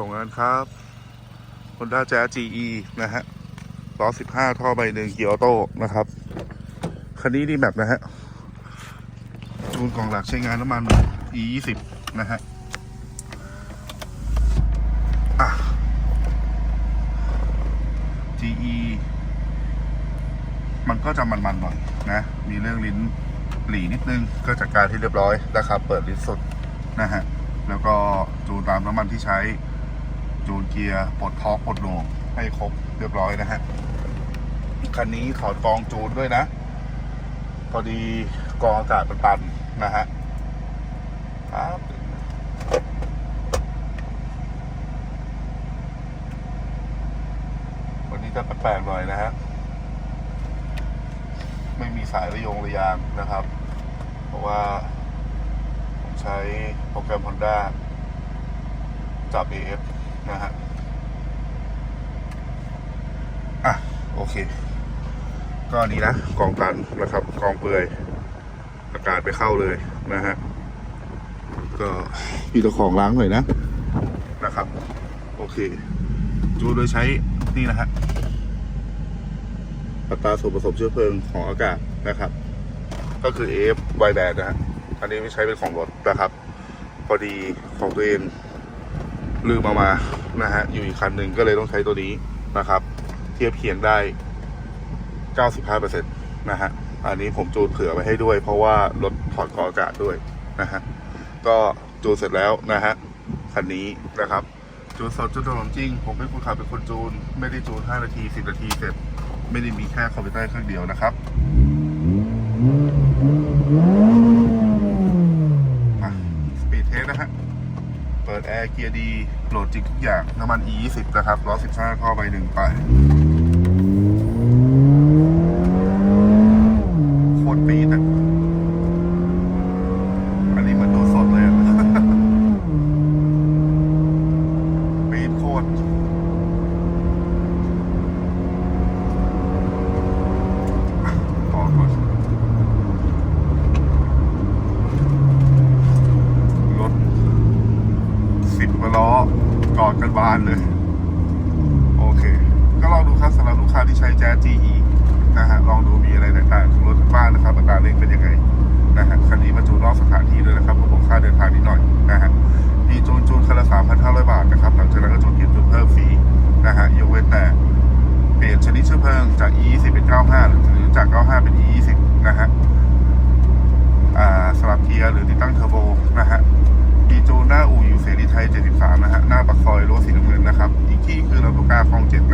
ส่งงานครับ Honda Jazz GE นะฮะล้อ15ท่อใบหนึ่งเกียร์ออโต้นะครับ คันนี้ดีแมปนะฮะจูนกล่องหลักใช้งานน้ำมัน E 20นะฮะอะ GE มันก็จะมันๆหน่อยนะ มีเรื่องลิ้นหลีนิดนึงก็จัดการที่เรียบร้อยนะครับ เปิดลิ้นสดนะฮะ แล้วก็จูนตามน้ำมันที่ใช้ จูนเกียร์ปลดทอกปลดโหน่งให้ครบเรียบร้อยนะฮะคันนี้ถอดกองจูนด้วยนะ พอดีกองอากาศมันตันนะฮะครับวันนี้จะแปลกๆหน่อยนะฮะไม่มีสายระยงระยางนะครับ เพราะว่าผมใช้โปรแกรม Honda จับ AF นะฮะอะโอเค ก็อันนี้นะกองตันนะครับกองเปลือยอากาศไปเข้าเลยนะฮะก็มีตะของล้างหน่อยนะนะครับ โอเค จูโดยใช้นี่นะฮะอัตราส่วนผสมเชื้อเพลิงของอากาศนะครับ ก็คือ AF w i d e นะฮะอันนี้ไม่ใช้เป็นของรถนะครับ พอดีของตัวเอง ลืมเอามานะฮะอยู่อีกคันหนึ่งก็เลยต้องใช้ตัวนี้นะครับ เทียบเคียงได้ 95%นะฮะอันนี้ผมจูนเผื่อไว้ให้ด้วย เพราะว่ารถถอดกออากาศด้วยนะฮะก็จูนเสร็จแล้วนะฮะคันนี้นะครับ จูนสดจูนถนนจริง ผมเป็นคนขับเป็นคนจูน ไม่ได้จูน 5 นาที 10 นาทีเสร็จ ไม่ได้มีแค่คอมพิวเตอร์เครื่องเดียวนะครับสปีดเทสนะฮะ เปิดแอร์เกียร์ดี โหลดจริงทุกอย่าง น้ำมัน E 20 นะครับล้อ15ท่อใบหนึ่งไป โคตรปีดอะ อันนี้เหมือนดูสดเลยอะ ปีดโคตร ขอก่อนรถสิบกว่าล้อกอดกันบาน เลย โอเค ก็ลองดูครับสำหรับลูกค้าที่ใช้แจ๊ส GE นะฮะลองดูมีอะไรแตกต่างของรถบ้านนะครับอัตราเร่งเป็นยังไงนะฮะคันนี้มาจูนนอกสถานที่ด้วยนะครับผมค่าเดินทางนิดหน่อยนะฮะมีจูนจูนคันละ3,500 บาทนะครับหลังจากนั้นก็จูนกินจูนเพิ่มฟรีนะฮะยกเว้นแต่เปลี่ยนชนิดเชื้อเพลิงจาก E20 เป็น 95 หรือจาก 95 เป็น E20 นะฮะอ่าสลับเกียร์หรือติดตั้งเทอร์โบนะฮะ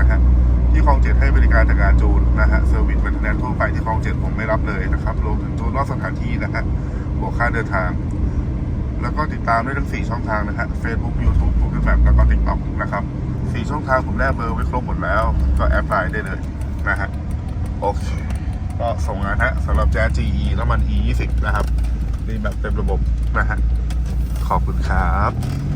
นะฮะที่คลอง7ให้บริการจัดการจูนนะฮะเซอร์วิสเป็นแนนทั่วไปที่คลอง7ผมไม่รับเลยนะครับรวมถึงจูนนอกสถานที่นะฮะบวกค่าเดินทาง แล้วก็ติดตามได้ทั้ง 4 ช่องทางนะฮะ Facebook YouTube Google Map แล้วก็ TikTok นะครับ4ช่องทางผมแนบเบอร์ไว้ครบหมดแล้ว ก็แอดไลน์ได้เลยนะฮะโอเคก็ส่งงานฮะสำหรับแจ๊ส GE น้ำมัน E 20 นะครับนี่แบบเต็มระบบนะฮะขอบคุณครับ